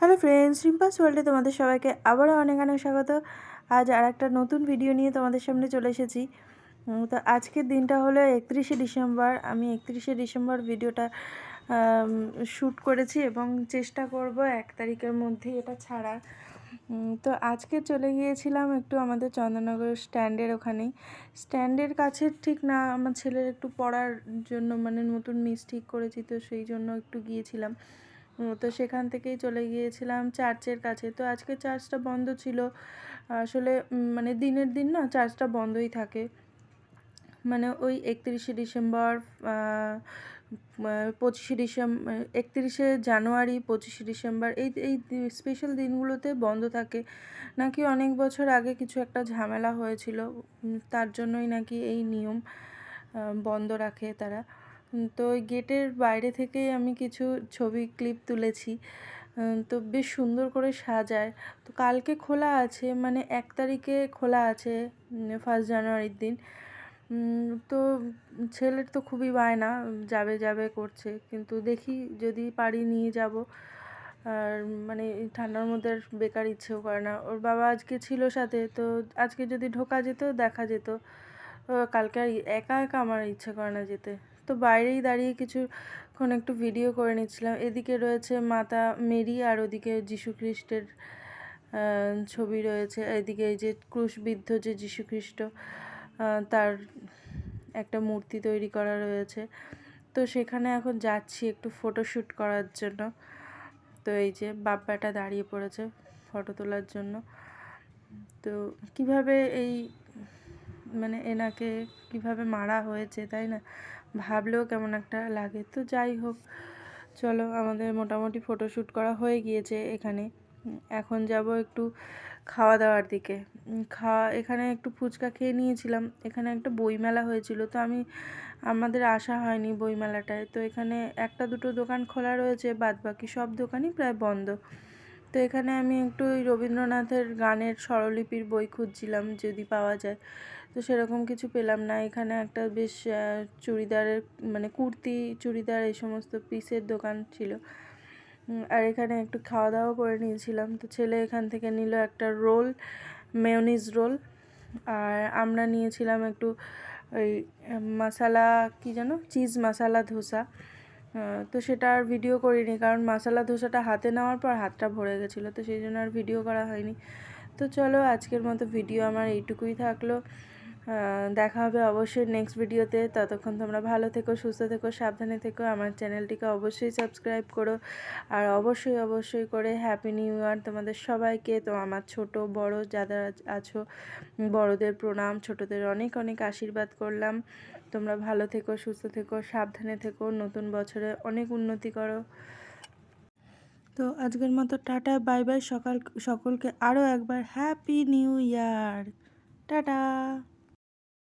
Hello friends রিম্পাস ওয়ার্ল্ডে তোমাদের সবাইকে আবারও অনেক অনেক স্বাগত। আজ আর একটা নতুন ভিডিও নিয়ে তোমাদের সামনে চলে এসেছি। তো আজকের দিনটা হলো একত্রিশে ডিসেম্বর। আমি একত্রিশে ডিসেম্বর ভিডিওটা শ্যুট করেছি এবং চেষ্টা করব এক তারিখের মধ্যেই এটা উম, তো আজকে চলে গিয়েছিলাম একটু আমাদের চন্দননগর স্ট্যান্ডের ওখানেই স্ট্যান্ডের কাছে ঠিক না আমার ছেলের একটু পড়ার জন্য মানে নতুন মিস ঠিক করেছি তো সেই জন্য একটু গিয়েছিলাম। তো সেখান থেকেই চলে গিয়েছিলাম চার্চের কাছে। তো আজকে চার্চটা বন্ধ ছিল। আসলে মানে দিনের দিন না চার্চটা বন্ধই থাকে। মানে ওই একত্রিশে ডিসেম্বর পঁচিশে ডিসেম্বর একত্রিশে জানুয়ারি, পঁচিশে ডিসেম্বর এই এই স্পেশাল দিনগুলোতে বন্ধ থাকে। নাকি অনেক বছর আগে কিছু একটা ঝামেলা হয়েছিল তার জন্যই নাকি এই নিয়ম বন্ধ রাখে তারা। তো ওই গেটের বাইরে থেকেই আমি কিছু ছবি, ক্লিপ তুলেছি। তো বেশ সুন্দর করে সাজায়। তো কালকে খোলা আছে মানে এক তারিখে খোলা আছে ফার্স্ট জানুয়ারির দিন। তো ছেলের তো খুবই বায়না, যাবে যাবে করছে। কিন্তু দেখি যদি পারি নিয়ে যাব। আর মানে ঠান্ডার মধ্যে বেকার ইচ্ছেও করে না। ওর বাবা আজকে ছিল সাথে, তো আজকে যদি ঢোকা যেত, দেখা যেত। কালকে আর একা একা আমার ইচ্ছে করে না যেতে। তো বাইরেই দাঁড়িয়ে কিছুক্ষণ একটু ভিডিও করে নিচ্ছিলাম। এদিকে রয়েছে মাতা মেরি আর ওদিকে যীশু খ্রিস্টের ছবি রয়েছে। এদিকে এই যে ক্রুশবিদ্ধ যে যীশু খ্রিস্ট তার একটা মূর্তি তৈরি করা রয়েছে। তো সেখানে এখন যাচ্ছি একটু ফটোশ্যুট করার জন্য। তো এই যে বাপ্পাটা দাঁড়িয়ে পড়েছে ফটো তোলার জন্য। তো কীভাবে এই মানে এনাকে কীভাবে মারা হয়েছে, তাই না? ভাবলেও কেমন একটা লাগে। তো যাই হোক, চলো আমাদের মোটামুটি ফটোশ্যুট করা হয়ে গিয়েছে এখানে। এখন যাব একটু খাওয়া দাওয়ার দিকে খাওয়া, এখানে একটু ফুচকা খেয়ে নিয়েছিলাম। এখানে একটা বইমেলা হয়েছিল। তো আমি, আমাদের আসা হয়নি বইমেলাটায়। তো এখানে একটা দুটো দোকান খোলা রয়েছে বাদ বাকি সব দোকানই প্রায় বন্ধ। তো এখানে আমি একটু ওই রবীন্দ্রনাথের গানের স্বরলিপির বই খুঁজছিলাম যদি পাওয়া যায়। তো সেরকম কিছু পেলাম না। এখানে একটা বেশ চুড়িদারের মানে কুর্তি চুড়িদার এই সমস্ত পিসের দোকান ছিল। আর এখানে একটু খাওয়া দাওয়া করে নিয়েছিলাম। তো ছেলে এখান থেকে নিল একটা রোল, মেয়নিজ রোল। আর আমরা নিয়েছিলাম একটু ওই মশালা কি যেন, চিজ মশালা ধোসা। তো সেটা আর ভিডিও করিনি। কারণ মশলা ধোসাটা হাতে নেওয়ার পর হাতটা ভরে গেছিল, তো সেই জন্য আর ভিডিও করা হয়নি। তো চলো, আজকের মতো ভিডিও আমার এইটুকুই থাকল। দেখা হবে অবশ্যই নেক্সট ভিডিওতে ততক্ষণ তোমরা ভালো থেকো, সুস্থ থেকো, সাবধানে থেকো। আমার চ্যানেলটিকে অবশ্যই সাবস্ক্রাইব করো। আর অবশ্যই অবশ্যই করে হ্যাপি নিউ ইয়ার তোমাদের সবাইকে। তো আমার ছোট, বড় যারা আছো, বড়দের প্রণাম, ছোটদের অনেক অনেক আশীর্বাদ করলাম। তোমরা ভালো থেকো, সুস্থ থেকো, সাবধানে থেকো। নতুন বছরে অনেক উন্নতি করো। তো আজকের মতো টাটা বাই বাই সকাল, সকলকে আরও একবার হ্যাপি নিউ ইয়ার টাটা।